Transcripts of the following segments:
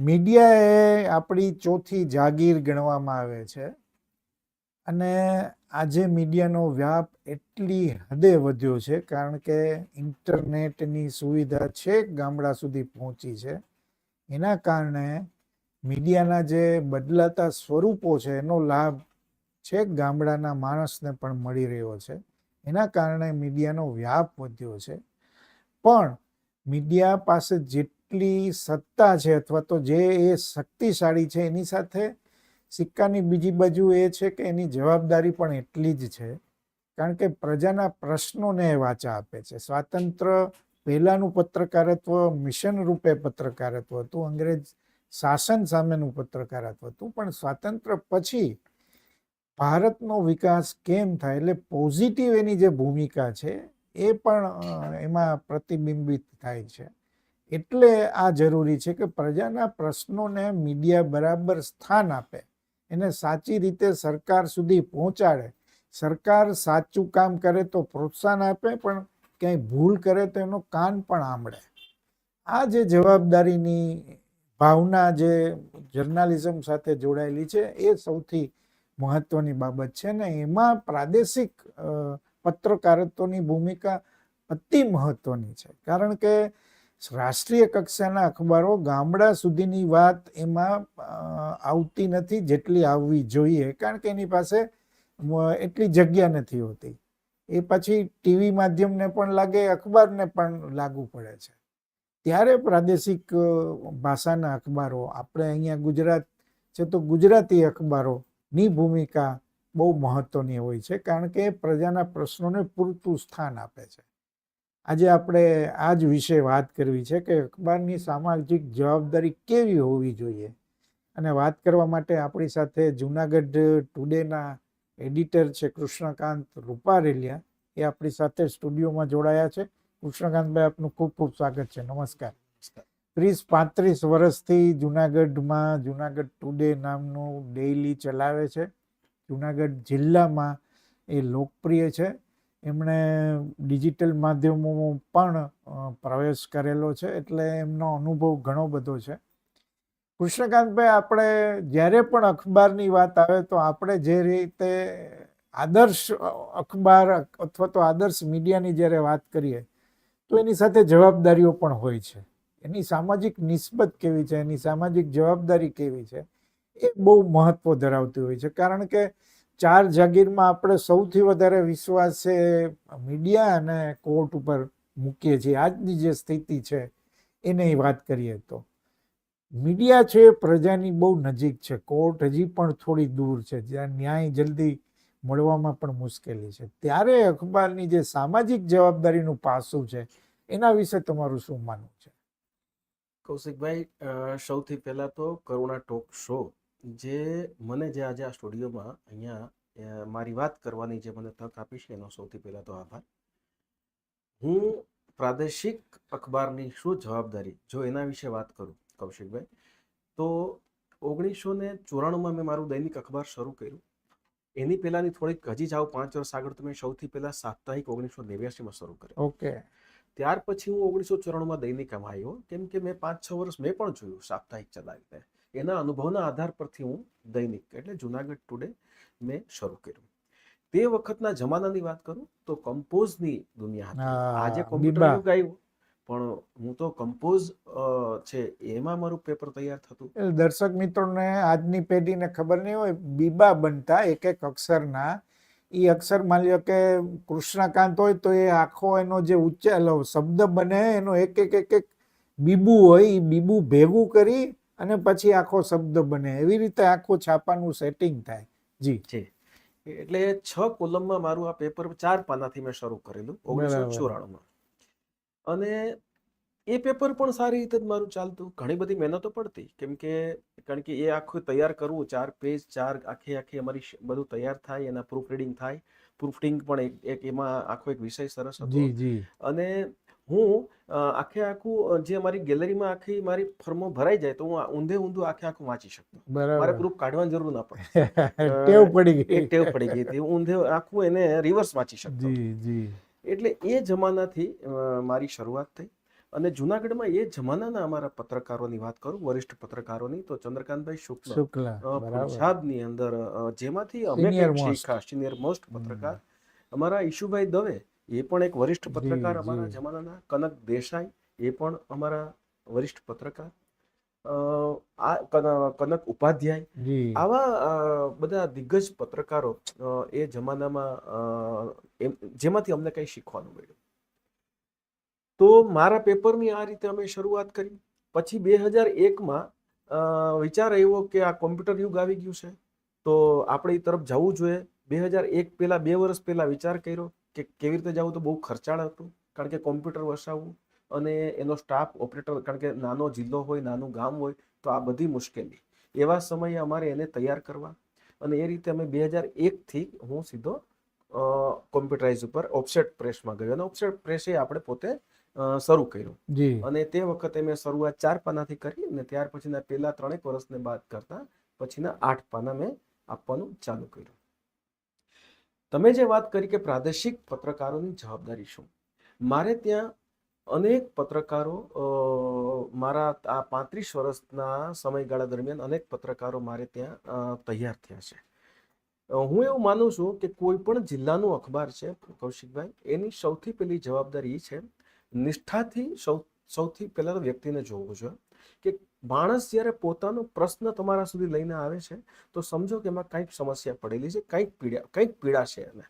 Media એ આપણી ચોથી જાગીર ગણવામાં આવે છે. અને આજે મીડિયાનો વ્યાપ એટલી હદે વધ્યો છે કારણ કે ઇન્ટરનેટની સુવિધા છેક ગામડા સુધી પહોંચી છે. એના કારણે મીડિયાના જે બદલાતા સ્વરૂપો છે એનો લાભ છેક ગામડાના માણસને પણ મળી રહ્યો છે. એના કારણે મીડિયાનો વ્યાપ વધ્યો છે. પણ મીડિયા પાસે જેટલી સત્તા છે અથવા તો જે એ શક્તિશાળી છે એની સાથે સિક્કાની બીજી બાજુ એ છે કે એની જવાબદારી પણ એટલી જ છે. કારણ કે પ્રજાના પ્રશ્નોને એ વાચા આપે છે. સ્વાતંત્ર પહેલાંનું પત્રકારત્વ, મિશન રૂપે પત્રકારત્વ હતું. અંગ્રેજ શાસન સામેનું પત્રકારત્વ હતું. પણ સ્વાતંત્ર્ય પછી ભારતનો વિકાસ કેમ થાય? એટલે પોઝિટિવ એની જે ભૂમિકા છે એ પણ એમાં પ્રતિબિંબિત થાય છે. એટલે આ જરૂરી છે કે પ્રજાના પ્રશ્નોને મીડિયા બરાબર સ્થાન આપે. એને સાચી રીતે સરકાર સુધી પહોંચાડે. સરકાર સાચું કામ કરે તો પ્રોત્સાહન આપે, પણ ક્યાંય ભૂલ કરે તો એનો કાન પણ આંબળે આ જે જવાબદારીની ભાવના જે જર્નાલિઝમ સાથે જોડાયેલી છે, એ સૌથી મહત્વની બાબત છે ને એમાં પ્રાદેશિક પત્રકારત્વની ભૂમિકા અતિ મહત્વની છે. કારણ કે રાષ્ટ્રીય કક્ષાના અખબારો ગામડા સુધીની વાત એમાં આવતી નથી જેટલી આવવી જોઈએ, કારણ કે એની પાસે એટલી જગ્યા નથી હોતી. એ પછી ટીવી માધ્યમને પણ લાગે, અખબારને પણ લાગુ પડે છે. ત્યારે પ્રાદેશિક ભાષાના અખબારો, આપણે અહીંયા ગુજરાત છે તો ગુજરાતી અખબારોની ભૂમિકા બહુ મહત્વની હોય છે, કારણ કે પ્રજાના પ્રશ્નોને પૂરતું સ્થાન આપે છે. આજે આપણે આ જ વિશે વાત કરવી છે કે અખબારની સામાજિક જવાબદારી કેવી હોવી જોઈએ? અને વાત કરવા માટે આપણી સાથે જુનાગઢ ટુડેના એડિટર છે કૃષ્ણકાંત રૂપારેલિયા. એ આપણી સાથે સ્ટુડિયોમાં જોડાયા છે. કૃષ્ણકાંતભાઈ આપનું ખૂબ ખૂબ સ્વાગત છે. નમસ્કાર. ત્રીસ પાંત્રીસ વર્ષથી જુનાગઢમાં જુનાગઢ ટુડે નામનું ડેઇલી ચલાવે છે. જુનાગઢ જિલ્લામાં એ લોકપ્રિય છે. એમણે ડિજિટલ માધ્યમોમાં પણ પ્રવેશ કરેલો છે, એટલે એમનો અનુભવ ઘણો બધો છે. કૃષ્ણકાંતભાઈ, આપણે જ્યારે પણ અખબારની વાત આવે તો આપણે જે રીતે આદર્શ અખબાર અથવા તો આદર્શ મીડિયાની જ્યારે વાત કરીએ, તો એની સાથે જવાબદારીઓ પણ હોય છે. એની સામાજિક નિસ્બત કેવી છે? એની સામાજિક જવાબદારી કેવી છે? એ બહુ મહત્વ ધરાવતી હોય છે. કારણ કે ચાર જાગીરમાં આપણે સૌથી વધારે વિશ્વાસ છે મીડિયા અને કોર્ટ ઉપર મૂકીએ છીએ. આજની જે સ્થિતિ છે, એની વાત કરીએ તો. મીડિયા છે, પ્રજાની બહુ નજીક છે. કોર્ટ હજી પણ થોડી દૂર છે. જ્યાં ન્યાય જલ્દી મળવામાં પણ મુશ્કેલી છે. ત્યારે અખબારની જે સામાજિક જવાબદારીનું પાસું છે, એના વિશે તમારું શું માનવું છે? કૌશિકભાઈ સૌથી પહેલા તો કરુણા ટોક શો જે મને જે આજે આ સ્ટુડિયોમાં અહીંયા મારી વાત કરવાની જે મને તક આપી છે એનો સૌથી પહેલાં તો આભાર. હું પ્રાદેશિક અખબારની શું જવાબદારી? જો એના વિશે વાત કરું કૌશિકભાઈ તો ઓગણીસો ને ચોરાણુંમાં મેં મારું દૈનિક અખબાર શરૂ કર્યું. એની પહેલાંની થોડીક હજી જાઓ પાંચ વર્ષ આગળ તો મેં સૌથી પહેલા સાપ્તાહિક ઓગણીસો નેવ્યાસીમાં શરૂ કર્યું. ઓકે. ત્યાર પછી હું ઓગણીસો ચોરાણુંમાં દૈનિક આવ્યો. કેમ કે મેં પાંચ છ વર્ષ મેં પણ જોયું સાપ્તાહિક ચલાવીને. એના અનુભવના આધાર પરથી હું દૈનિક એટલે જુનાગઢ ટુડે મેં શરૂ કર્યું. તે વખતના જમાનાની વાત કરું તો કમ્પોઝની દુનિયા હતી. આજે કોમ્પ્યુટર યુગ આવ્યું પણ હું તો કમ્પોઝ છે એમાં મારું પેપર તૈયાર થતું. એટલે દર્શક મિત્રોને આજની પેઢીને ખબર નહીં હોય બીબા બનતા એક એક અક્ષરના. એ અક્ષર માની લ્યો કે કૃષ્ણકાંત હોય તો એ આખો એનો જે ઉચ્ચાર શબ્દ બને એનો એક એક એક એક બીબુ હોય એ બીબુ ભેગું કરી અને પછી આખો શબ્દ બને. એવી રીતે આખું છાપાનું સેટિંગ થાય. જી. એટલે છ કોલમમાં મારું આ પેપર ચાર પાનાથી મેં શરૂ કરેલું ઓગણીસો. ચોરાણુંમાં. અને એ પેપર પણ સારી રીતે જ મારું ચાલતું. ઘણી બધી મહેનતો પડતી કેમ કે કારણ કે એ આખું તૈયાર કરવું ચાર પેજ ચાર આખી આખી અમારી બધું તૈયાર થાય એના પ્રૂફ રીડિંગ થાય. પ્રૂફ રીડિંગ પણ એક એક એમાં આખો એક વિષય સરસ હતો. અને હું આખે આખું જે મારી ગેલેરીમાં આખી મારી ફર્મો ભરાઈ જાય તો હું ઊંધે ઊંધું આખે આખું વાંચી શકતો. મારે પ્રૂફ કાઢવાની જરૂર ના પડે. ટેવ પડી ગઈ. ટેવ પડી ગઈ હતી. ઊંધે આખું એને રિવર્સ વાંચી શકતો જી જી. એટલે એ જમાનાથી મારી શરૂઆત થઈ. અને જુનાગઢમાં એ જમાનાના અમારા પત્રકારોની વાત કરું વરિષ્ઠ પત્રકારોની તો ચંદ્રકાંતભાઈ શુક્લ. પંજાબની અંદર જેમાંથી અમે સિનિયર મોસ્ટ પત્રકાર. અમારા ઈશુભાઈ દવે એ પણ એક વરિષ્ઠ પત્રકાર અમારા જમાનાના કનક દેસાઈ એ પણ અમારા વરિષ્ઠ પત્રકાર. આ કનક ઉપાધ્યાય. આવા બધા દિગ્ગજ પત્રકારો એ જમાનામાં જેમાંથી અમને કંઈ શીખવાનું મળ્યું. તો મારા પેપરની આ રીતે અમે શરૂઆત કરી. પછી બે હજાર એકમાં વિચાર આવ્યો કે આ કોમ્પ્યુટર યુગ આવી ગયું છે. તો આપણે તરફ જવું જોઈએ. બે હજાર એક પહેલા બે વર્ષ પહેલા વિચાર કર્યો. કે કેવી રીતે જવું તો બહુ ખર્ચાળ હતું. કારણ કે કોમ્પ્યુટર વસાવવું અને એનો સ્ટાફ ઓપરેટર કારણ કે નાનો જિલ્લો હોય નાનું ગામ હોય તો આ બધી મુશ્કેલી. એવા સમયે અમારે એને તૈયાર કરવા અને એ રીતે અમે બે હજાર એકથી હું સીધો કોમ્પ્યુટરાઇઝ ઉપર ઓફસેટ પ્રેસમાં ગયો અને ઓફસેટ પ્રેસે આપણે પોતે શરૂ કર્યું. અને તે વખતે મેં શરૂઆત ચાર પાનાથી કરી અને ત્યાર પછીના પહેલા ત્રણેક વર્ષને બાદ કરતા પછીના આઠ પાના મેં આપવાનું ચાલુ કર્યું. તમે જે વાત કરી કે પ્રાદેશિક પત્રકારોની જવાબદારી શું? મારે ત્યાં અનેક પત્રકારો મારા આ પાંત્રીસ વર્ષના સમયગાળા દરમિયાન અનેક પત્રકારો મારે ત્યાં તૈયાર થયા છે. હું એવું માનું છું કે કોઈ પણ જિલ્લાનું અખબાર છે, કૌશિકભાઈ, એની સૌથી પહેલી જવાબદારી એ છે, નિષ્ઠાથી સૌ, સૌથી પહેલાં તો વ્યક્તિને જોવું જોઈએ. કે માણસ જ્યારે પોતાનો પ્રશ્ન તમારા સુધી લઈને આવે છે, તો સમજો કે એમાં કંઈક સમસ્યા પડેલી છે, કંઈક પીડા કંઈક પીડા છે એને.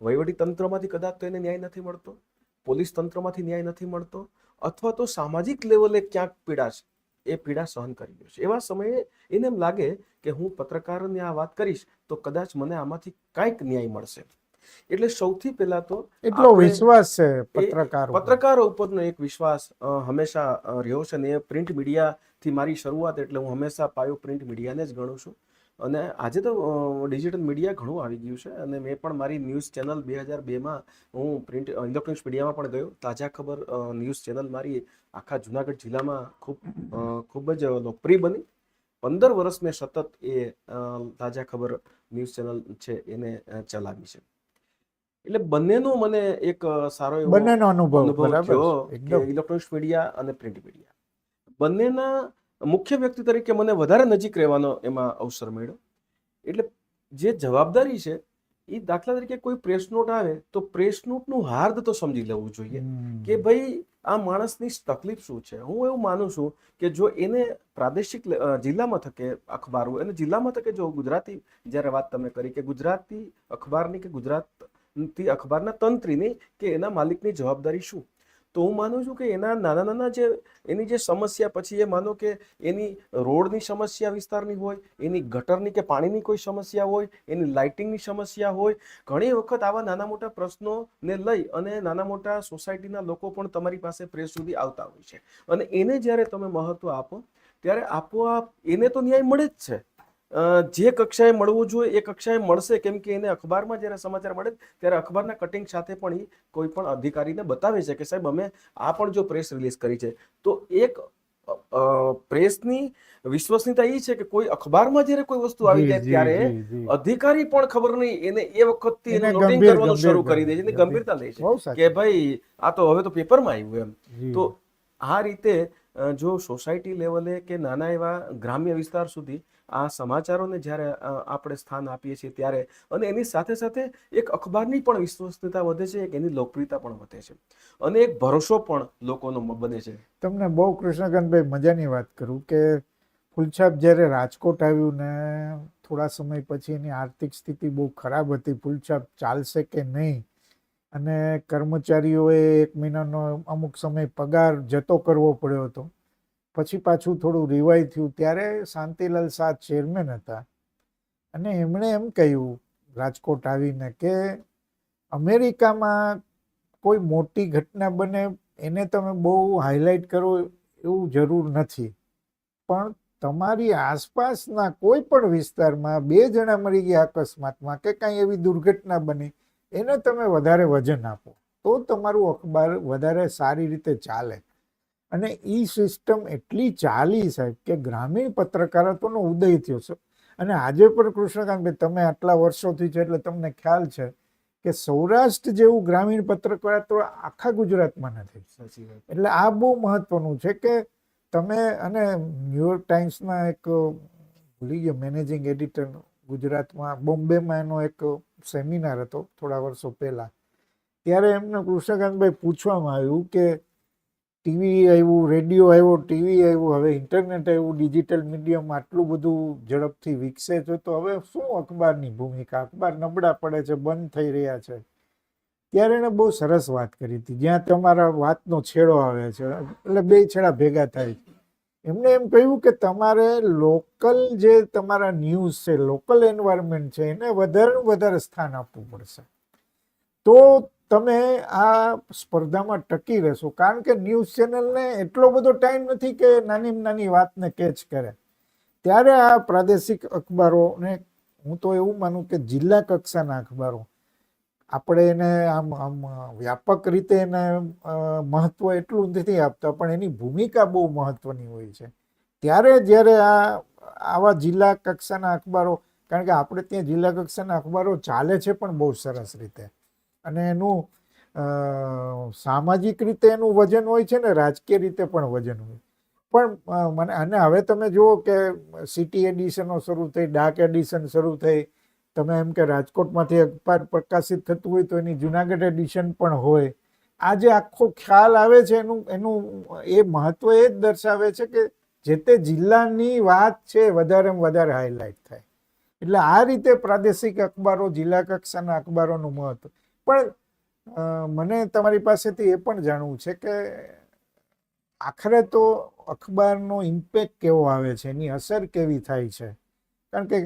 વહીવટી તંત્રમાંથી કદાચ તો એને ન્યાય નથી મળતો પોલીસ તંત્રમાંથી ન્યાય નથી મળતો, અથવા તો સામાજિક લેવલે ક્યાંક પીડા છે, એ પીડા સહન કરી રહ્યો છે. એવા સમયે એને એમ લાગે કે હું પત્રકારોને આ વાત કરીશ, તો કદાચ મને આમાંથી કાંઈક ન્યાય મળશે. એટલે સૌથી પહેલા તો એટલો વિશ્વાસ છે પત્રકારો પત્રકારો ઉપરનો એક વિશ્વાસ હંમેશા રહ્યો છે ને એ પ્રિન્ટ મીડિયાથી મારી શરૂઆત એટલે હું હંમેશા પાયો પ્રિન્ટ મીડિયાને જ ગણું છું. અને આજે તો ડિજિટલ મીડિયા ઘણું આવી ગયું છે અને મેં પણ મારી ન્યૂઝ ચેનલ બે હજાર બેમાં હું પ્રિન્ટ ઇલેક્ટ્રોનિક્સ મીડિયામાં પણ ગયો. તાજા ખબર ન્યૂઝ ચેનલ મારી આખા જુનાગઢ જિલ્લામાં ખૂબ ખૂબ જ લોકપ્રિય બની. પંદર વર્ષ મેં સતત એ તાજા ખબર ન્યૂઝ ચેનલ છે એને ચલાવી છે. એટલે બંનેનો મને એક સારો એવો બંનેનો અનુભવ થયો ઇલેક્ટ્રોનિક્સ મીડિયા અને પ્રિન્ટ મીડિયા બંનેના મુખ્ય વ્યક્તિ તરીકે મને વધારે નજીક રહેવાનો એમાં અવસર મળ્યો. એટલે જે જવાબદારી છે એ દાખલા તરીકે કોઈ પ્રેસ નોટ આવે તો પ્રેસ નોટનું હાર્દ તો સમજી લેવું જોઈએ કે ભાઈ આ માણસની તકલીફ શું છે? હું એવું માનું છું કે જો એને પ્રાદેશિક જિલ્લા મથકે અખબારો અને જિલ્લા મથકે જો ગુજરાતી જ્યારે વાત તમે કરી કે ગુજરાતી અખબારની કે ગુજરાતી અખબારના તંત્રીની કે એના માલિકની જવાબદારી શું? તો હું માનું છું કે એના નાના નાના જે, એની જે સમસ્યા પછી એ માનો કે એની રોડની સમસ્યા વિસ્તારની હોય, એની ગટરની કે પાણીની કોઈ સમસ્યા હોય, એની લાઇટિંગની સમસ્યા હોય, ઘણી વખત આવા નાના મોટા પ્રશ્નોને લઈ અને નાના મોટા સોસાયટીના લોકો પણ તમારી પાસે પ્રેસ સુધી આવતા હોય છે. અને એને જ્યારે તમે મહત્વ આપો, ત્યારે આપોઆપ એને તો ન્યાય મળે જ છે. જે કક્ષાએ મળવું જોઈએ એ કક્ષાએ મળશે કેમ કે એને અખબારમાં જ્યારે સમાચાર મળે ત્યારે અખબારના કટિંગ સાથે પણ એ કોઈ પણ અધિકારીને બતાવે છે કે સાહેબ અમે આ પણ જો પ્રેસ રિલીઝ કરી છે. તો એક પ્રેસની વિશ્વસનીયતા એ છે કે કોઈ અખબારમાં જ્યારે કોઈ વસ્તુ આવી જાય ત્યારે. અધિકારી પણ ખબર નહીં એને એ વખતથી એને નોટિંગ કરવાનું શરૂ કરી દે છે એની ગંભીરતા લે છે કે ભાઈ આ તો હવે તો પેપરમાં આવ્યું એમ. તો આ રીતે જો સોસાયટી લેવલે કે નાના એવા ગ્રામ્ય વિસ્તાર સુધી આ સમાચારોને જ્યારે આપણે સ્થાન આપીએ છીએ ત્યારે અને એની સાથે સાથે એક અખબારની પણ વિશ્વસનીયતા વધે છે, એક એની લોકપ્રિયતા પણ વધે છે અને એક ભરોસો પણ લોકોનો બને છે. તમને બહુ કૃષ્ણકાંતભાઈ મજાની વાત કરું કે ફૂલછાપ જ્યારે રાજકોટ આવ્યું ને થોડા સમય પછી એની આર્થિક સ્થિતિ બહુ ખરાબ હતી, ફૂલછાપ ચાલશે કે નહીં? અને કર્મચારીઓએ એક મહિનાનો અમુક સમય પગાર જતો કરવો પડ્યો હતો. પછી પાછું થોડું રિવાઈ થયું. ત્યારે શાંતિલાલ શાહ ચેરમેન હતા. અને એમણે એમ કહ્યું, રાજકોટ આવીને કે અમેરિકામાં કોઈ મોટી ઘટના બને, એને તમે બહુ હાઇલાઇટ કરો એવું જરૂર નથી. પણ તમારી આસપાસના કોઈ પણ વિસ્તારમાં બે જણા મરી ગયા અકસ્માતમાં કે કાંઈ એવી દુર્ઘટના બની, એને તમે વધારે વજન આપો. તો તમારું અખબાર વધારે સારી રીતે ચાલે. અને એ સિસ્ટમ એટલી ચાલી સાહેબ કે ગ્રામીણ પત્રકારત્વનો ઉદય થયો છે. અને આજે પણ કૃષ્ણકાંતભાઈ તમે આટલા વર્ષોથી છે એટલે તમને ખ્યાલ છે કે સૌરાષ્ટ્ર જેવું ગ્રામીણ પત્રકાર તો આખા ગુજરાતમાં નથી. સાચી એટલે આ બહુ મહત્વનું છે કે તમે અને ન્યુયોર્ક ટાઈમ્સના એક ભૂલી ગયો મેનેજિંગ એડિટર ગુજરાતમાં બોમ્બેમાં એનો એક સેમિનાર હતો થોડા વર્ષો પહેલાં. ત્યારે એમને કૃષ્ણકાંતભાઈ પૂછવામાં આવ્યું કે ટીવી આવ્યું, રેડિયો આવ્યો, ટીવી આવ્યું, હવે ઇન્ટરનેટ આવ્યું, ડિજિટલ મીડિયમ આટલું બધું ઝડપથી વિકસે છે, તો હવે શું અખબારની ભૂમિકા? અખબાર નબળા પડે છે, બંધ થઈ રહ્યા છે. ત્યારે એણે બહુ સરસ વાત કરી હતી. જ્યાં તમારા વાતનો છેડો આવે છે, એટલે બે છેડા ભેગા થાય એમણે એમ કહ્યું કે તમારે લોકલ જે તમારા ન્યૂઝ છે, લોકલ એન્વાયરમેન્ટ છે, એને વધારે વધારે સ્થાન આપવું પડશે. તો તમે આ સ્પર્ધામાં ટકી રહેશો. કારણ કે ન્યૂઝ ચેનલને એટલો બધો ટાઈમ નથી કે નાની નાની વાતને કેચ કરે. ત્યારે આ પ્રાદેશિક અખબારોને હું તો એવું માનું કે જિલ્લા કક્ષાના અખબારો, આપણે એને આમ આમ વ્યાપક રીતે એને મહત્વ એટલું નથી આપતા, પણ એની ભૂમિકા બહુ મહત્વની હોય છે. ત્યારે જ્યારે આ, આવા જિલ્લા કક્ષાના અખબારો, કારણ કે આપણે ત્યાં જિલ્લા કક્ષાના અખબારો ચાલે છે પણ બહુ સરસ રીતે. અને એનું સામાજિક રીતે એનું વજન હોય છે ને, રાજકીય રીતે પણ વજન હોય. પણ મને, અને હવે તમે જુઓ કે સિટી એડિશનો શરૂ થઈ, ડાક એડિશન શરૂ થઈ. તમે એમ કે રાજકોટમાંથી અખબાર પ્રકાશિત થતું હોય તો એની જુનાગઢ એડિશન પણ હોય. આ જે આખો ખ્યાલ આવે છે એનું એનું, એ મહત્વ એ જ દર્શાવે છે કે જે તે જિલ્લાની વાત છે વધારેમાં વધારે હાઇલાઇટ થાય. એટલે આ રીતે પ્રાદેશિક અખબારો, જિલ્લા કક્ષાના અખબારોનું મહત્વ. પણ મને તમારી પાસેથી એ પણ જાણવું છે કે આખરે તો અખબારનો ઇમ્પેક્ટ કેવો આવે છે? એની અસર કેવી થાય છે? કારણ કે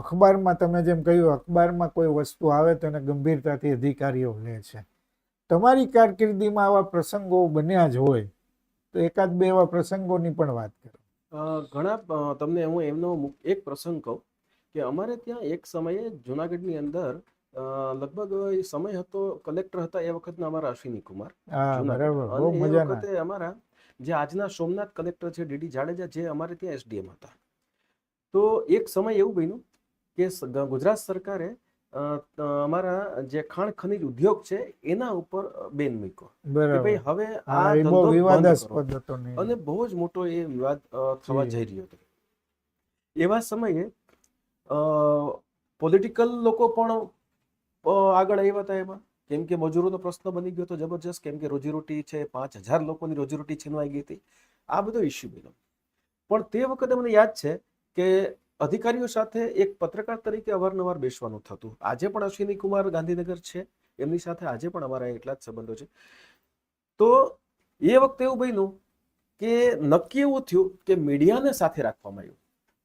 અખબારમાં તમે જેમ કહ્યું, અખબારમાં કોઈ વસ્તુ આવે તો એને ગંભીરતાથી અધિકારીઓ લે છે. તમારી કારકિર્દીમાં આવા પ્રસંગો બન્યા જ હોય, તો એકાદ બે એવા પ્રસંગોની પણ વાત કરો. ઘણા તમને હું એમનો એક પ્રસંગ કહું કે અમારે ત્યાં એક સમયે જુનાગઢની અંદર લગભગ સમય હતો કલેક્ટર હતા એ વખતના અમારા અશ્વિની કુમાર વખતે અમારા જે આજના સોમનાથ કલેક્ટર છે ડીડી જાડેજા જે અમારે ત્યાં એસડીએમ હતા. તો એક સમય એવું બન્યું કે ગુજરાત સરકારે અમારા જે ખાણ ખનીજ ઉદ્યોગ છે એના ઉપર બેન મૂક્યો. કે ભાઈ હવે આ ધંધો વિવાદાસ્પદ હતો અને બહુ જ મોટો એ વિવાદ થવા જઈ રહ્યો હતો. એવા સમયે પોલિટિકલ લોકો પણ આગળ આવ્યા હતા એમાં. કેમ કે મજૂરોનો પ્રશ્ન બની ગયો હતો જબરજસ્ત. કેમ કે રોજીરોટી છે, પાંચ હજાર લોકોની રોજીરોટી છીનવાઈ ગઈ હતી. આ બધો ઇસ્યુ બન્યો. પણ તે વખતે મને યાદ છે કે અધિકારીઓ સાથે એક પત્રકાર તરીકે અવારનવાર બેસવાનું થતું. આજે પણ અશ્વિની કુમાર ગાંધીનગર છે. એમની સાથે આજે પણ અમારા એટલા જ સંબંધો છે. તો એ વખતે એવું બન્યું કે નક્કી એવું થયું કે મીડિયાને સાથે રાખવામાં આવ્યું.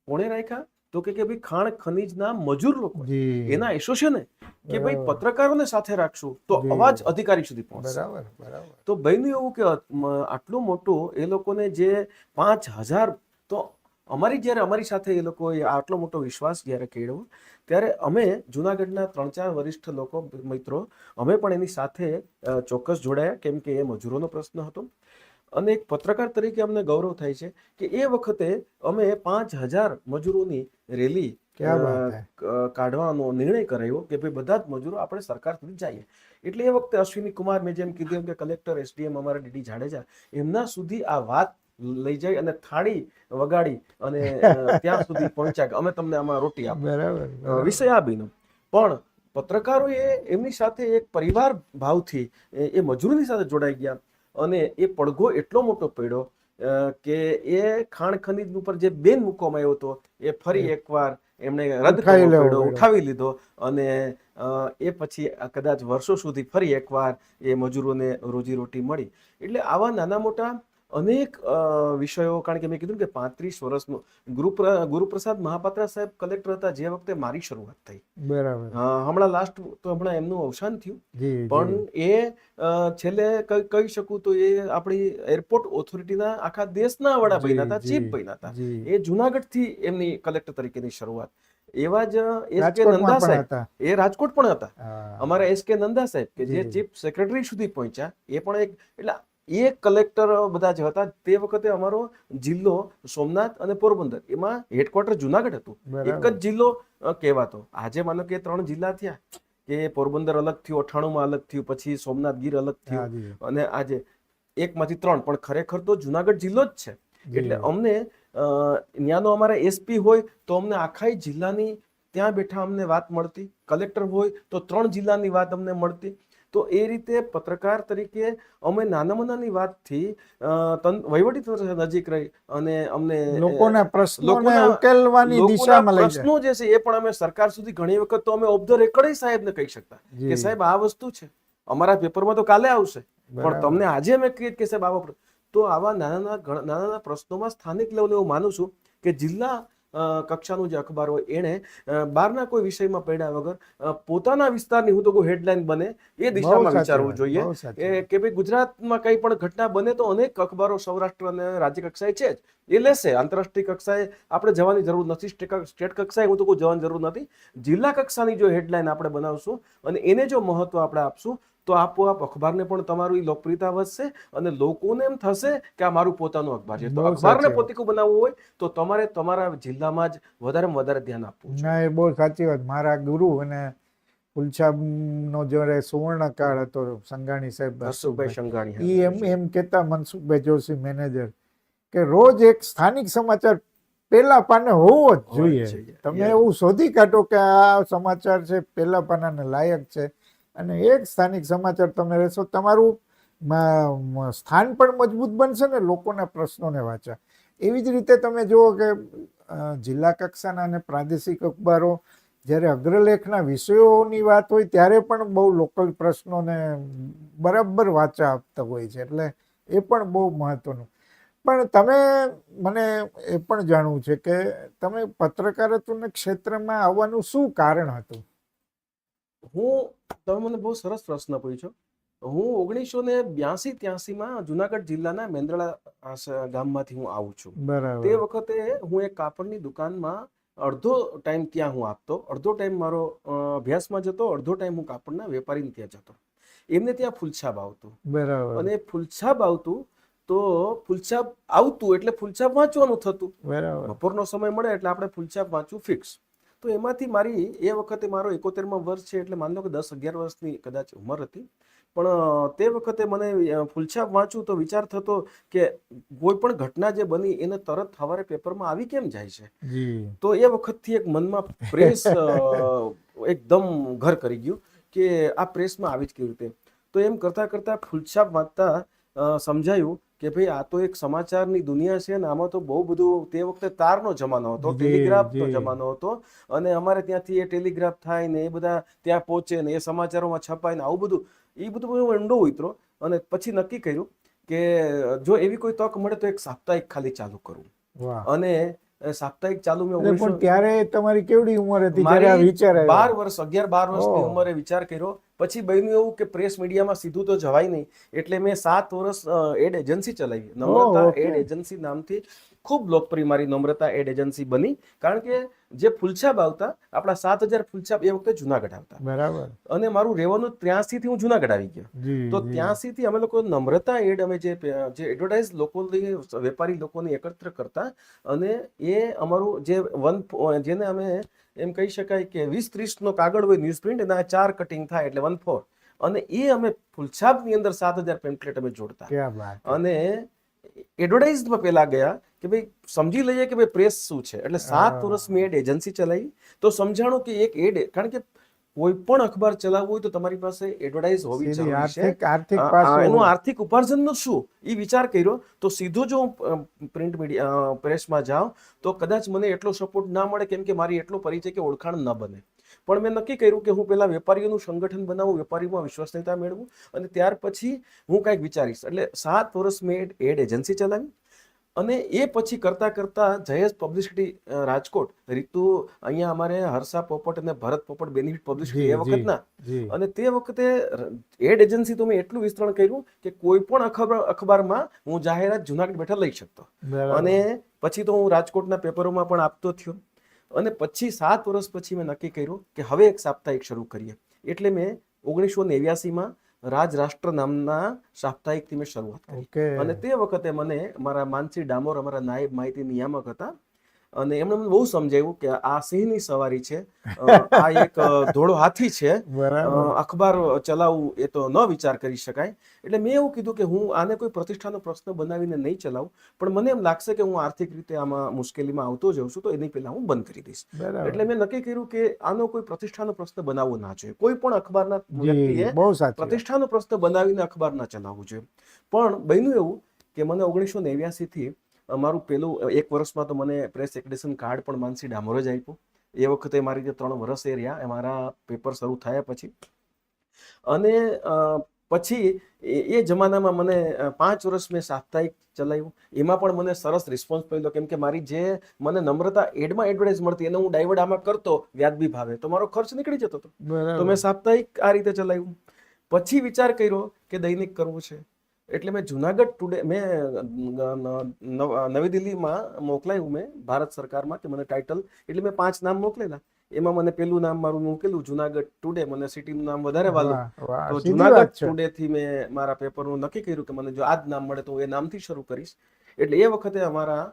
કોણે રાખ્યા? તો કે કે ભાઈ ખાણ ખનીજના મજૂર લોકો એના એસોસિએશને કે ભાઈ. પત્રકારોને સાથે રાખશું તો અવાજ અધિકારી સુધી પહોંચશે. બરાબર બરાબર. તો બન્યું એવું કે આટલું મોટું એ લોકોને જે પાંચ હજાર તો અમારી જ્યારે અમારી સાથે એ લોકોએ આટલો મોટો વિશ્વાસ જ્યારે કેળવ્યો ત્યારે અમે જુનાગઢના ત્રણ ચાર વરિષ્ઠ લોકો મિત્રો અમે પણ એની સાથે ચોક્કસ જોડાયા કેમ કે એ મજૂરોનો પ્રશ્ન હતો. અને એક પત્રકાર તરીકે અમને ગૌરવ થાય છે કે એ વખતે અમે પાંચ હજાર મજૂરોની રેલી કાઢવાનો નિર્ણય કરાયો કે ભાઈ બધા જ મજૂરો આપણે સરકાર સુધી જઈએ. એટલે એ વખતે અશ્વિની કુમાર મેં જેમ કીધું એમ કે કલેક્ટર એસડીએમ અમારા ડીડી જાડેજા એમના સુધી આ વાત લઈ જઈ અને થાળી વગાડી અને ત્યાં સુધી પહોંચ્યા કે અમે તમને આમાં રોટી આપો. વિષય આ બન્યો. પણ પત્રકારોએ એમની સાથે એક પરિવાર ભાવથી એ એ મજૂરોની સાથે જોડાઈ ગયા. અને એ પડઘો એટલો મોટો પડ્યો કે એ ખાણ ખનીજ ઉપર જે બેન મૂકવામાં આવ્યો હતો એ ફરી એકવાર એમણે રદ પડ્યો. ઉઠાવી લીધો અને એ પછી કદાચ વર્ષો સુધી ફરી એકવાર એ મજૂરોને રોજીરોટી મળી એટલે આવા નાના મોટા અનેક વિષયો કારણ કે મેં કીધું કે પાંત્રીસ વર્ષનો ગુરુ ગુરુપ્રસાદ મહાપાત્રા સાહેબ કલેક્ટર હતા જે વખતે મારી શરૂઆત થઈ. બરાબર. હમણાં લાસ્ટ તો હમણાં એમનું અવસાન થયું. પણ એ છેલ્લે કહી શકું તો એ આપણી એરપોર્ટ ઓથોરિટીના આખા દેશના વડા બન્યા હતા ચીફ બન્યા હતા. એ જુનાગઢથી એમની કલેક્ટર તરીકેની શરૂઆત. એવા જ એસ કે નંદા સાહેબ. એ રાજકોટ પણ હતા. અમારા એસ કે નંદા સાહેબ કે જે. ચીફ સેક્રેટરી સુધી પહોંચ્યા એ પણ એક એટલે એ કલેક્ટર બધા જે હતા તે વખતે અમારો જિલ્લો સોમનાથ અને પોરબંદર એમાં હેડક્વાર્ટર જુનાગઢ હતું. એક જ જિલ્લો કહેવાતો. આજે માનો કે ત્રણ જિલ્લા થયા. કે પોરબંદર અલગ થયું અઠાણુંમાં અલગ થયું પછી સોમનાથ ગીર અલગ થયું અને આજે એકમાંથી ત્રણ પણ ખરેખર તો જુનાગઢ જિલ્લો જ છે. એટલે અમને ત્યાંનો અમારા એસપી હોય તો અમને આખા જિલ્લાની ત્યાં બેઠા અમને વાત મળતી. કલેક્ટર હોય તો ત્રણ જિલ્લાની વાત અમને મળતી. તો એ રીતે પત્રકાર તરીકે અમે નાનામાં નાની વાતથી અ, વહીવટી તંત્ર નજીક રહી અને અમને લોકોના પ્રશ્નોને લોકોના- ઉકેલવાની દિશામાં લઈ પ્રશ્નો જે છે એ પણ અમે સરકાર સુધી ઘણી વખત તો અમે ઓફ ધ રેકોર્ડ સાહેબને કહી શકતા કે સાહેબ આ વસ્તુ છે. અમારા પેપરમાં તો કાલે આવશે. પણ તમને આજે અમે કહીએ કે સાહેબ આવા તો આવા નાના નાના નાના પ્રશ્નોમાં સ્થાનિક લેવલે હું માનું છું કે જિલ્લા કક્ષાનું જે અખબાર હોય એણે બહારના કોઈ વિષયમાં પડ્યા વગર પોતાના વિસ્તારની હું તો કોઈ હેડલાઇન બને એ દિશામાં વિચારવું જોઈએ કે ભાઈ ગુજરાતમાં કંઈ પણ ઘટના બને તો અનેક અખબારો સૌરાષ્ટ્ર અને રાજ્ય કક્ષાએ છે જ. એ લેશે આંતરરાષ્ટ્રીય કક્ષાએ આપણે જવાની જરૂર નથી સ્ટેટ કક્ષાએ હું તો કોઈ જવાની જરૂર નથી. જિલ્લા કક્ષાની જો હેડલાઇન આપણે બનાવશું અને એને જો મહત્વ આપણે આપશું તો આપોઆપ અખબારને પણ તમારું લોકપ્રિયતા વધશે અને લોકોને એમ થશે કે આ મારું પોતાનું અખબાર છે. તો અખબારને પોતીકું બનાવવું હોય તો તમારે તમારા જિલ્લામાં જ વધારેમાં વધારે ધ્યાન આપવું ના એ બહુ સાચી વાત. મારા ગુરુ અને નો જ્યારે સુવર્ણકાળ હતો સંઘાણી સાહેબ હર્ષુભાઈ સંઘાણી એમ એમ કહેતા મનસુખભાઈ જોશી મેનેજર કે રોજ એક સ્થાનિક સમાચાર પેલા પાને હોવો જ જોઈએ. તમે. એવું શોધી કાઢો કે આ સમાચાર છે પેલા પાનાને લાયક છે. અને એક સ્થાનિક સમાચાર તમે રહેશો, તમારું સ્થાન પણ મજબૂત બનશે ને લોકોના પ્રશ્નોને વાંચા. એવી જ રીતે તમે જુઓ કે જિલ્લા કક્ષાના અને પ્રાદેશિક અખબારો જ્યારે અગ્રલેખના વિષયોની વાત હોય ત્યારે પણ બહુ લોકલ પ્રશ્નોને બરાબર વાચા આપતા હોય છે. એટલે એ પણ બહુ મહત્વનું. પણ તમે મને એ પણ જાણવું છે કે તમે પત્રકારત્વના ક્ષેત્રમાં આવવાનું શું કારણ હતું? હું તમે મને બહુ સરસ પ્રશ્ન પૂછ્યો. હું ઓગણીસો ને બ્યાસી ત્યાસીમાં જુનાગઢ જિલ્લાના મેંદરડા ગામમાંથી હું આવું છું. તે વખતે હું એક કાપડની દુકાનમાં અડધો ટાઈમ ત્યાં હું આપતો. અડધો ટાઈમ મારો અભ્યાસમાં જતો અડધો ટાઈમ હું કાપડના વેપારીને ત્યાં જતો. એમને ત્યાં ફૂલછાપ આવતું. બરાબર. અને ફૂલછાપ આવતું તો ફૂલછાપ આવતું એટલે ફૂલછાપ વાંચવાનું થતું. બરાબર. બપોરનો સમય મળે એટલે આપણે ફૂલછાપ વાંચવું ફિક્સ તો એમાંથી મારી એ વખતે મારો એકોતેરમાં વર્ષ છે એટલે માની લો કે દસ અગિયાર વર્ષની કદાચ ઉંમર હતી. પણ તે વખતે મને ફૂલછાપ વાંચું તો વિચાર થતો કે કોઈ પણ ઘટના જે બની એને તરત સવારે પેપરમાં આવી કેમ જાય છે? તો એ વખતથી એક મનમાં પ્રેસ એકદમ ઘર કરી ગયું કે આ પ્રેસમાં આવી જ કેવી રીતે? તો એમ કરતા કરતા ફૂલછાપ વાંચતા સમજાયું કે ભાઈ આ તો એક સમાચારની દુનિયા છે ને આમાં તો બહુ બધું તે વખતે તારનો જમાનો હતો ટેલિગ્રાફનો જમાનો હતો અને અમારે ત્યાંથી એ ટેલિગ્રાફ થાય ને એ બધા ત્યાં પહોંચે ને એ સમાચારોમાં છપાય ને આવું બધું એ બધું હું ઊંડો ઉતરો. અને પછી નક્કી કર્યું કે જો એવી કોઈ તક મળે તો એક સાપ્તાહિક ખાલી ચાલુ કરું. અને સાપ્તાહિક ચાલુ મેં પણ ત્યારે તમારી કેવડી ઉંમર હતી? જ્યારે આ વિચાર આવ્યો. બાર વર્ષ અગિયાર બાર વર્ષની ઓહ. ઉંમરે વિચાર કર્યો પછી બન્યું એવું કે પ્રેસ મીડિયામાં સીધું તો જવાય નહીં. એટલે મેં સાત વર્ષ એડ એજન્સી ચલાવી. નમ્રતા એડ એજન્સી નામથી ખૂબ લોકપ્રિય મારી નમ્રતા એડ એજન્સી બની. કારણ કે જે ફૂલછાપ આવતા આપણા સાત હજાર ફૂલછાપ એ વખતે જુનાગઢ આવતા. બરાબર. અને મારું રહેવાનું ત્યાંસી થી હું જુનાગઢ આવી ગયો. તો. ત્યાંસી થી અમે લોકો નમ્રતા એડ અમે જે જે એડવર્ટાઇઝ લોકોની વેપારી લોકોને એકત્ર કરતા અને એ અમારું જે વન જેને અમે એમ કહી શકાય કે વીસ ત્રીસનો કાગળ હોય ન્યૂઝ પ્રિન્ટ એના ચાર કટિંગ થાય એટલે વન ફોર અને એ અમે ફૂલછાપની અંદર સાત હજાર પેમ્પલેટ અમે જોડતા. અને એડવર્ટાઇઝમાં પેલા ગયા કે ભાઈ સમજી લઈએ કે ભાઈ પ્રેસ શું છે? એટલે સાત. વર્ષ મેં એડ એજન્સી ચલાવી. તો સમજાણું કે એક એડ કારણ કે કોઈ પણ અખબાર ચલાવવું હોય તો તમારી પાસે એડવર્ટાઇઝ હોવી જરૂરી છે. આર્થિક એનું આર્થિક ઉપાર્જનનું શું? એ વિચાર કર્યો તો સીધો જો હું પ્રિન્ટ મીડિયા પ્રેસમાં જાઉં તો કદાચ મને એટલો સપોર્ટ ના મળે કેમ કે મારી એટલો પરિચય કે ઓળખાણ ન બને. પણ મેં નક્કી કર્યું કે હું પહેલા વેપારીઓનું સંગઠન બનાવું વેપારીમાં વિશ્વસનીયતા મેળવું અને ત્યાર પછી હું કાંઈક વિચારીશ. એટલે સાત વર્ષ મેં એડ એજન્સી ચલાવી. અને એ પછી કરતા કરતા જયેશ પબ્લિસિટી રાજકોટ રીતુ અહીંયા અમારે હર્ષા પોપટ અને ભરત પોપટ બેનિફિટ પબ્લિસિટી એ વખતના. અને તે વખતે એડ એજન્સી તો મેં એટલું વિસ્તરણ કર્યું કે કોઈ પણ અખબાર અખબારમાં હું જાહેરાત જુનાગઢ બેઠા લઈ શકતો. અને પછી તો હું રાજકોટના પેપરોમાં પણ આપતો થયો. અને પછી સાત વર્ષ પછી મેં નક્કી કર્યું કે હવે એક સાપ્તાહિક શરૂ કરીએ. એટલે મેં ઓગણીસો નેવ્યાસીમાં રાજ રાષ્ટ્ર નામના સાપ્તાહિકથી મેં શરૂઆત કરી. અને તે વખતે મને મારા માનસી ડામોર અમારા નાયબ માહિતી નિયામક હતા અને એમણે મને બહુ સમજાવ્યું કે આ સિંહની સવારી છે. આ એક ધોળો હાથી છે. અખબાર ચલાવવું એ તો ન વિચાર કરી શકાય. એટલે મેં એવું કીધું કે હું આને કોઈ પ્રતિષ્ઠાનો પ્રશ્ન બનાવીને નહીં ચલાવું પણ મને એમ લાગશે કે હું આર્થિક રીતે આમાં મુશ્કેલીમાં આવતો જઉં છું તો એની પહેલા હું બંધ કરી દઈશ. એટલે મેં નક્કી કર્યું કે આનો કોઈ પ્રતિષ્ઠાનો પ્રશ્ન બનાવવો ના જોઈએ. કોઈ પણ અખબારના વ્યક્તિએ. પ્રતિષ્ઠાનો પ્રશ્ન બનાવીને અખબાર ના ચલાવવું જોઈએ. પણ બન્યું એવું કે મને ઓગણીસો નેવ્યાસી થી મારું પેલું એક વર્ષમાં તો મને પ્રેસ એક્રેડિશન કાર્ડ પણ માનસી ડામોરે જ આપ્યું. એ વખતે મારી જે ત્રણ વર્ષ એ રહ્યા એ મારા પેપર શરૂ થયા પછી. અને પછી એ જમાનામાં મને પાંચ વર્ષ મેં સાપ્તાહિક ચલાવ્યું. એમાં પણ મને સરસ રિસ્પોન્સ મળ્યો. કેમ કે મારી જે મને નમ્રતા એડમાં એડવર્ટાઇઝ મળતી એને હું ડાયવર્ટ આમાં કરતો વ્યાજબી ભાવે. તો મારો ખર્ચ નીકળી જતો હતો. તો મેં સાપ્તાહિક આ રીતે ચલાવ્યું. પછી વિચાર કર્યો કે દૈનિક કરવું છે. એટલે મેં જુનાગઢ ટુડે મેં નવ- દિલ્હીમાં મોકલાયું મેં ભારત સરકારમાં કે મને ટાઇટલ એટલે મેં પાંચ નામ મોકલેલા. એમાં મને પેલું નામ મારું મૂકેલું જુનાગઢ ટુડે મને સિટીનું નામ વધારે વાલું. તો જુનાગઢ ટુડે થી મેં મારા પેપરનું નક્કી કર્યું કે મને જો આ જ નામ મળે તો એ નામથી શરૂ કરીશ. એટલે એ વખતે અમારા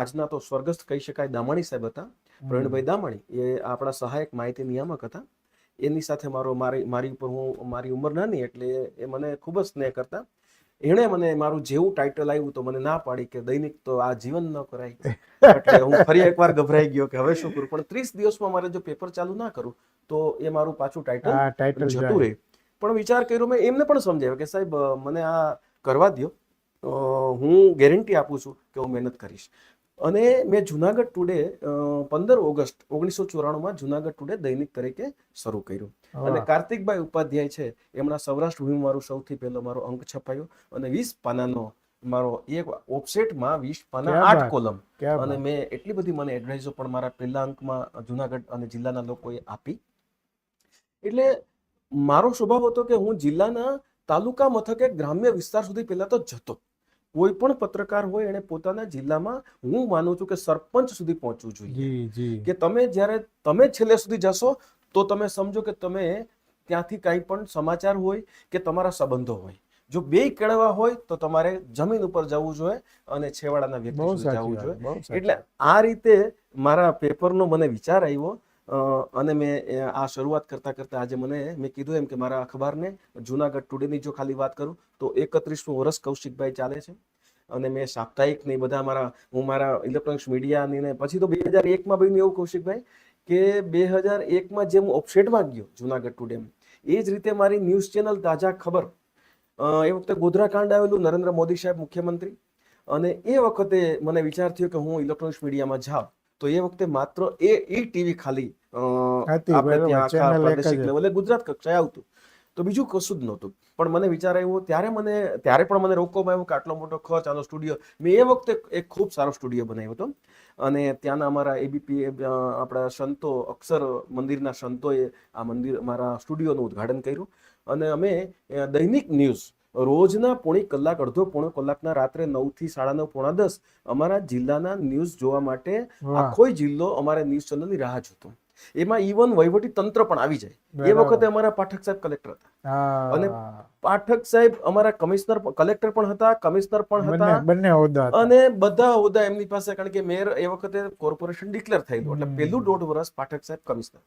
આજના તો સ્વર્ગસ્થ કહી શકાય દામાણી સાહેબ હતા પ્રવીણભાઈ દામાણી. એ આપણા સહાયક માહિતી નિયામક હતા. એની સાથે મારો મારી મારી ઉપર હું મારી ઉંમર નાની એટલે એ મને ખૂબ જ સ્નેહ કરતા. એણે મને મારું જેવું ટાઇટલ આવ્યું તો મને ના પાડી કે દૈનિક તો આ જીવન ન કરાય. એટલે હું ફરી એકવાર ગભરાઈ ગયો કે હવે શું કરું? પણ ત્રીસ દિવસમાં મારે જો પેપર ચાલુ ના કરું તો એ મારું પાછું ટાઇટલ જતું રહે. પણ વિચાર કર્યો મેં એમને પણ સમજાવ્યો કે સાહેબ મને આ કરવા દ્યો. અ, હું ગેરંટી આપું છું કે હું મહેનત કરીશ. અને મેં જુનાગઢ ટુડે પંદર ઓગસ્ટ ઓગણીસો ચોરાણુંમાં જુનાગઢ ટુડે દૈનિક તરીકે શરૂ કર્યું. અને કાર્તિકભાઈ ઉપાધ્યાય છે એમના સૌરાષ્ટ્ર ભૂમિ મારો સૌથી પહેલો મારો અંક છપાયો અને વીસ પાનાનો મારો એક ઓફસેટમાં વીસ પાના આઠ કોલમ. અને મેં એટલી બધી મને એડવાઇઝો પણ મારા પહેલા અંકમાં જુનાગઢ અને જિલ્લાના લોકોએ આપી. એટલે મારો સ્વભાવ હતો કે હું જિલ્લાના તાલુકા મથકે ગ્રામ્ય વિસ્તાર સુધી પહેલા તો જતો. કોઈ પણ પત્રકાર હોય એને પોતાના જિલ્લામાં હું માનું છું કે સરપંચ સુધી પહોંચવું જોઈએ. કે તમે જ્યારે તમે છેલ્લે સુધી જશો તો તમે સમજો કે તમે ત્યાંથી કાંઈ પણ સમાચાર હોય કે તમારા સંબંધો હોય. જો બે કેળવા હોય તો તમારે જમીન ઉપર જવું જોઈએ અને છેવાડાના વ્યક્તિ જવું જોઈએ. એટલે આ રીતે મારા પેપરનો મને વિચાર આવ્યો અને મેં આ શરૂઆત કરતા કરતા આજે મને મેં કીધું એમ કે મારા અખબારને જુનાગઢ ટુડેની જો ખાલી વાત કરું, તો એકત્રીસમું વર્ષ કૌશિકભાઈ ચાલે છે. અને મેં સાપ્તાહિક ને બધા મારા, હું મારા ઇલેક્ટ્રોનિક્સ મીડિયાની ને પછી તો બે હજાર એકમાં બન્યું એવું કૌશિકભાઈ, કે બે હજાર એકમાં જે હું ઓફસેટમાં ગયો જુનાગઢ ટુડેમાં એ જ રીતે મારી ન્યૂઝ ચેનલ તાજા ખબર એ વખતે ગોધરાકાંડ આવેલું નરેન્દ્ર મોદી સાહેબ મુખ્યમંત્રી. અને એ વખતે મને વિચાર થયો કે હું ઇલેક્ટ્રોનિક્સ મીડિયામાં જાઉં. તો એ વખતે માત્ર એ એ ટીવી ખાલી આપણે ત્યાં પ્રાદેશિક લેવલે ગુજરાત કક્ષાએ આવતું. તો બીજું કશું જ નહોતું. પણ મને વિચાર આવ્યો ત્યારે મને ત્યારે પણ મને રોકવામાં આવ્યો કે આટલો મોટો ખર્ચ આનો સ્ટુડિયો. મેં એ વખતે એક ખૂબ સારો સ્ટુડિયો બનાવ્યો હતો. અને ત્યાંના અમારા એબીપી આપણા સંતો અક્ષર મંદિરના સંતોએ આ મંદિર અમારા સ્ટુડિયોનું ઉદ્ઘાટન કર્યું. અને અમે દૈનિક ન્યૂઝ રોજના પોણી કલાક અડધો પોણો કલાકના રાત્રે નવથી સાડા નવ પોણા દસ અમારા જિલ્લાના ન્યૂઝ જોવા માટે આખો જિલ્લો અમારે ન્યૂઝ ચેનલની રાહ જોતો. એમાં ઈવન વહીવટી તંત્ર પણ આવી જાય. એ વખતે અમારા પાઠક સાહેબ કલેક્ટર હતા. અને પાઠક સાહેબ અમારા કમિશનર કલેક્ટર પણ હતા કમિશનર પણ હતા. બંને હોદ્દા અને બધા હોદ્દા એમની પાસે કારણ કે મેયર એ વખતે કોર્પોરેશન ડિક્લેર થયેલું. એટલે પેલું પહેલું દોઢ વર્ષ પાઠક સાહેબ કમિશનર.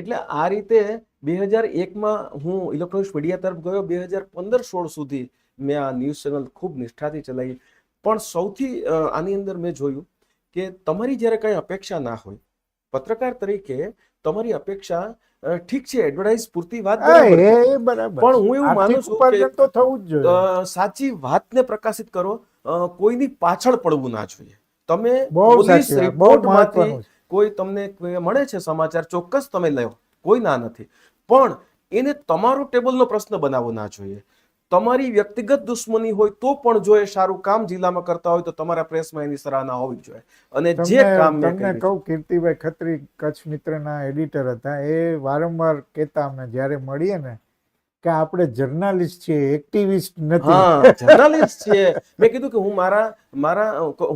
એટલે આ રીતે બે હજાર એકમાં હું ઇલેક્ટ્રોનિક્સ મીડિયા તરફ ગયો. બે હજાર પંદર સોળ સુધી મેં આ ન્યૂઝ ચેનલ ખૂબ નિષ્ઠાથી ચલાવી. પણ સૌથી આની અંદર મેં જોયું કે તમારી જ્યારે કંઈ અપેક્ષા ના હોય પત્રકાર તરીકે તમારી અપેક્ષા ઠીક છે એડવર્ટાઇઝ પૂરતી વાત બરાબર પણ હું એવું માનું છું કે તો થવું જ જોઈએ. સાચી વાતને પ્રકાશિત કરો. કોઈની પાછળ પડવું ના જોઈએ. તમે પોલીસ રિપોર્ટમાંથી. કોઈ તમને મળે છે સમાચાર ચોક્કસ તમે લો કોઈ ના નથી. પણ એને તમારો ટેબલનો પ્રશ્ન બનાવવો ના જોઈએ. તમારી વ્યક્તિગત દુશ્મની હોય તો પણ જો એ સારું કામ જિલ્લામાં કરતા હોય તો તમારા પ્રેસમાં એની સરાહના હોવી જોઈએ. અને જે કામ તમને કહું કીર્તિભાઈ ખત્રી કચ્છ મિત્રના એડિટર હતા એ વારંવાર કહેતા અમને જ્યારે મળીએ ને કે આપણે જર્નાલિસ્ટ છીએ એક્ટિવિસ્ટ નથી. હા જર્નાલિસ્ટ છીએ. મેં કીધું કે હું મારા મારા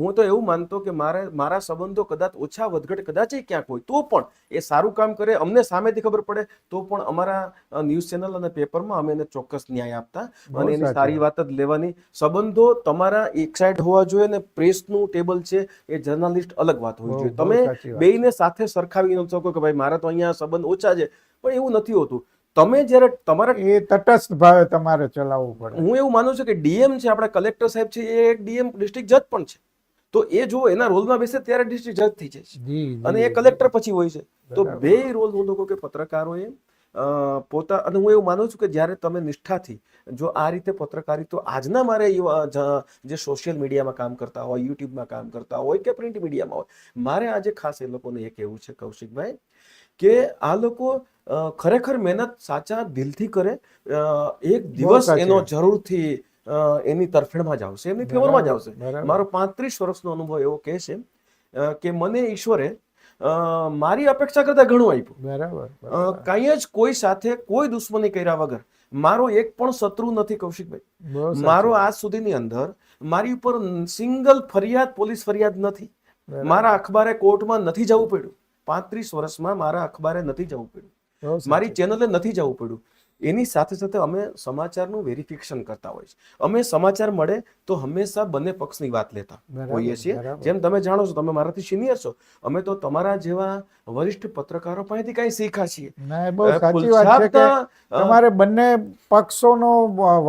હું તો એવું માનતો કે મારે મારા સંબંધો કદાચ ઓછા વધઘટ કદાચ ક્યાંક હોય તો પણ એ સારું કામ કરે. અમને સામેથી ખબર પડે તો પણ અમારા ન્યૂઝ ચેનલ અને પેપરમાં અમે એને ચોક્કસ ન્યાય આપતા અને એની સારી વાત. જ લેવાની. સંબંધો તમારા એક સાઈડ હોવા જોઈએ ને પ્રેસનું ટેબલ છે એ જર્નાલિસ્ટ અલગ વાત હોવી જોઈએ. તમે. બેયને સાથે સરખાવી ન શકો કે ભાઈ મારા તો અહીંયા સંબંધ ઓછા છે પણ એવું નથી હોતું. તમે જ્યારે તમારા એ તટસ્થ ભાવે તમારે ચલાવવું પડે. હું એવું માનું છું કે ડીએમ છે આપણા કલેક્ટર સાહેબ છે એ એક ડીએમ ડિસ્ટ્રિક્ટ જજ પણ છે. તો એ જો એના રોલમાં બેસે ત્યારે ડિસ્ટ્રિક્ટ જજ થઈ જાય છે. અને એ કલેક્ટર પછી હોય છે. તો બે રોલ હું લોકો કે પત્રકારોએ પોતા અને હું એવું માનું છું કે જ્યારે તમે નિષ્ઠાથી જો આ રીતે પત્રકારિતા આજના મારે જે સોશિયલ મીડિયામાં કામ કરતા હોય યુટ્યુબમાં કામ કરતા હોય કે પ્રિન્ટ મીડિયામાં હોય મારે આજે ખાસ એ લોકોને એ કહેવું છે કૌશિકભાઈ કે આ લોકો ખરેખર મહેનત સાચા દિલથી કરે એક દિવસ એનો જરૂરથી એની તરફેણમાં જ આવશે એમની ફેવરમાં જ આવશે. મારો પાંત્રીસ વર્ષનો અનુભવ એવો કહે છે કે મને ઈશ્વરે મારી અપેક્ષા કરતા ઘણું આપ્યું. બરાબર કાંઈ જ કોઈ સાથે કોઈ દુશ્મની કર્યા વગર મારો એક પણ શત્રુ નથી કૌશિકભાઈ. મારો આજ સુધીની અંદર મારી ઉપર સિંગલ ફરિયાદ પોલીસ ફરિયાદ નથી. મારા અખબારે કોર્ટમાં નથી જવું પડ્યું. પાંત્રીસ વર્ષમાં મારા અખબારે નથી જવું પડ્યું. મારી ચેનલે નથી જવું પડ્યું. એની સાથે સાથે અમે સમાચારનું વેરિફિકેશન કરતા હોય છે. અમે સમાચાર મળે તો હંમેશા બંને પક્ષની વાત લેતા હોઈએ છીએ. જેમ તમે જાણો છો તમે મારાથી સિનિયર છો અમે તો તમારા જેવા વરિષ્ઠ પત્રકારો પાસેથી કઈ શીખા છીએ. તમારે બંને પક્ષોનો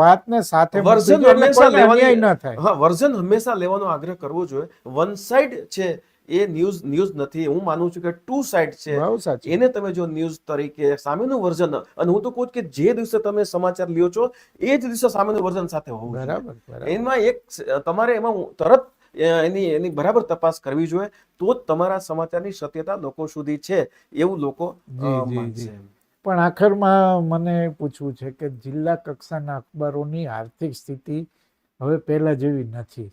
વાતને સાથે વર્ઝન હંમેશા લેવાની ન થાય. હા વર્ઝન હંમેશા લેવાનો આગ્રહ કરવો જોઈએ. વન સાઈડ છે એ ન્યૂઝ ન્યૂઝ નથી. હું માનું છું કે ટુ સાઈડ છે. એને તમે જો ન્યૂઝ તરીકે સામેનું વર્ઝન અને હું તો કહું કે જે દિવસે તમે સમાચાર લ્યો છો એ જ દિવસે સામેનું વર્ઝન સાથે હોવું બરાબર એમાં એક તમારે એમાં તરત એની એની બરાબર તપાસ કરવી જોઈએ તો જ તમારા સમાચારની સત્યતા લોકો સુધી છે એવું લોકો જી, જી, માનશે. પણ આખરમાં મને પૂછવું છે કે જિલ્લા કક્ષાના અખબારોની આર્થિક સ્થિતિ હવે પહેલા જેવી નથી.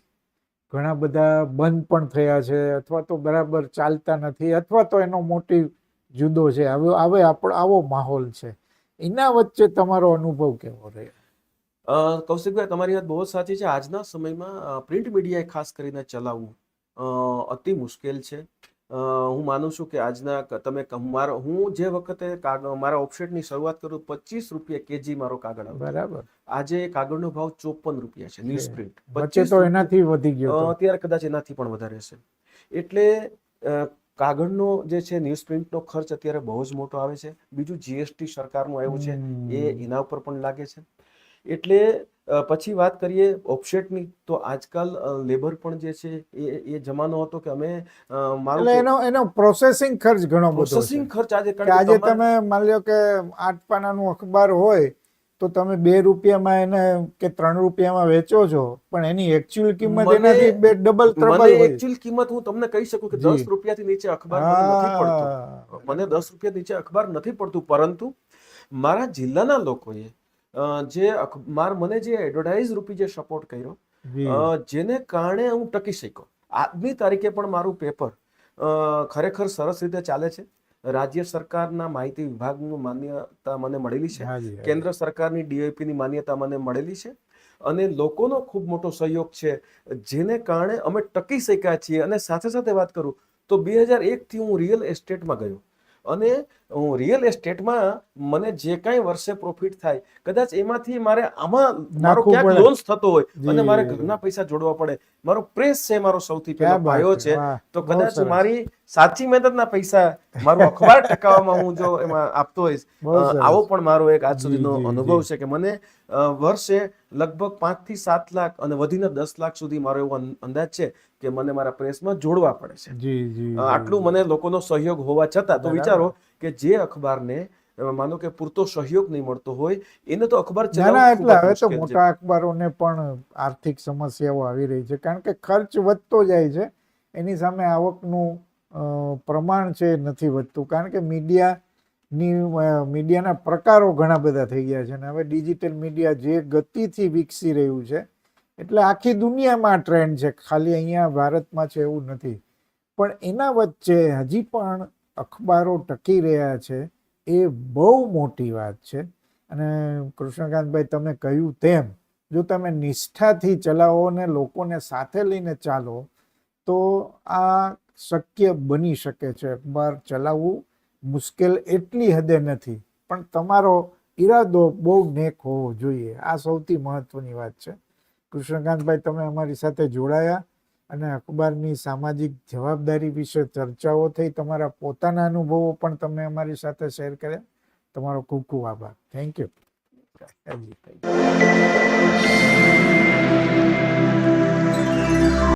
ઘણા બધા બંધ પણ થયા છે અથવા તો બરાબર ચાલતા નથી અથવા તો એનો મોટી જુદો છે. હવે હવે આપણો, આવો માહોલ છે. એના વચ્ચે તમારો અનુભવ કેવો રહ્યો? કૌશિકભાઈ, તમારી વાત બહુ સાચી છે. આજના સમયમાં પ્રિન્ટ મીડિયાએ ખાસ કરીને ચલાવવું અતિ મુશ્કેલ છે. હું માનું છું કે આજના તમે મારો હું જે વખતે કાગળ મારા ઓફસેટની શરૂઆત કરું પચીસ રૂપિયા કેજી મારો કાગળ બરાબર. આજે કાગળનો ભાવ ચોપન રૂપિયા છે ન્યૂઝ પ્રિન્ટ વચ્ચે તો એનાથી વધી ગયો અત્યારે કદાચ એનાથી પણ વધારે છે એટલે કાગળનો જે છે ન્યૂઝ પ્રિન્ટનો ખર્ચ અત્યારે બહુ જ મોટો આવે છે. બીજું જીએસટી સરકારનું આવ્યું છે એ એના ઉપર પણ લાગે છે. એટલે પછી વાત કરીએ ઓફસેટની તો આજકાલ લેબર પણ જે છે એ એ જમાનો હતો કે અમે મારું એનો એનો પ્રોસેસિંગ ખર્ચ ઘણો બધો પ્રોસેસિંગ ખર્ચ આજે કે આજે તમે માની લો કે આઠ પાનાનું અખબાર હોય તો તમે બે રૂપિયામાં એને કે ત્રણ રૂપિયામાં વેચો છો પણ એની એકચ્યુઅલ કિંમત એનાથી બે ડબલ ત્રબલ એકચ્યુઅલ કિંમત હું તમને કહી શકું કે. દસ રૂપિયાથી નીચે અખબાર મને નથી પડતું. મને દસ રૂપિયા નીચે અખબાર નથી પડતું પરંતુ મારા જિલ્લાના લોકોએ જે માર મને જે એડવર્ટાઇઝ રૂપી જે સપોર્ટ કર્યો જેને કારણે હું ટકી શક્યો. આજની તારીખે પણ મારું પેપર ખરેખર સરસ રીતે ચાલે છે. રાજ્ય સરકારના માહિતી વિભાગનું માન્યતા મને મળેલી છે. કેન્દ્ર સરકારની ડીઓપીની માન્યતા મને મળેલી છે. અને લોકોનો ખૂબ મોટો સહયોગ છે જેને કારણે અમે ટકી શક્યા છીએ. અને સાથે સાથે વાત કરું તો બે હજાર એકથી હું રિયલ એસ્ટેટમાં ગયો. અને હું રિયલ એસ્ટેટમાં મને જે કાંઈ વર્ષે પ્રોફિટ થાય કદાચ એમાંથી મારે આમાં મારો ક્યાંક લોન્સ થતો હોય અને મારે ઘરના પૈસા જોડવા પડે. મારો પ્રેસ છે મારો સૌથી પહેલો ભાઈઓ છે, છે. તો કદાચ મારી સાચી મહેનતના પૈસા મારું અખબાર ટકાવવામાં હું જો એમાં આપતો હોઈશ. આવો પણ મારો એક આજ સુધીનો અનુભવ છે કે મને વર્ષે લગભગ પાંચથી સાત લાખ અને વધીને દસ લાખ સુધી મારો એવો અંદાજ છે કે મને મારા પ્રેસમાં જોડવા પડે છે. આટલું મને લોકોનો સહયોગ હોવા છતાં તો વિચારો કે જે અખબારને માનો કે પૂરતો સહયોગ નહીં મળતો હોય એને તો અખબાર એટલે હવે તો મોટા અખબારોને પણ આર્થિક સમસ્યાઓ આવી રહી છે. કારણ કે ખર્ચ વધતો જાય છે. એની સામે આવકનું પ્રમાણ છે નથી વધતું. કારણ કે મીડિયાની મીડિયાના પ્રકારો ઘણા બધા થઈ ગયા છે અને હવે ડિજિટલ મીડિયા જે ગતિથી વિકસી રહ્યું છે, એટલે આખી દુનિયામાં ટ્રેન્ડ છે. ખાલી અહીંયા ભારતમાં છે એવું નથી. પણ એના વચ્ચે હજી પણ અખબારો ટકી રહ્યા છે એ બહુ મોટી વાત છે. અને કૃષ્ણકાંતભાઈ, તમે કહ્યું તેમ, જો તમે નિષ્ઠાથી ચલાવો ને લોકોને સાથે લઈને ચાલો, તો આ શક્ય બની શકે છે. અખબાર ચલાવવું મુશ્કેલ એટલી હદે નથી, પણ તમારો ઈરાદો બહુ નેક હોવો જોઈએ. આ સૌથી મહત્વની વાત છે. કૃષ્ણકાંતભાઈ, તમે અમારી સાથે જોડાયા અને અખબારની સામાજિક જવાબદારી વિશે ચર્ચાઓ થઈ, તમારા પોતાના અનુભવો પણ તમે અમારી સાથે શેર કર્યા. તમારો ખૂબ ખૂબ આભાર. Thank you.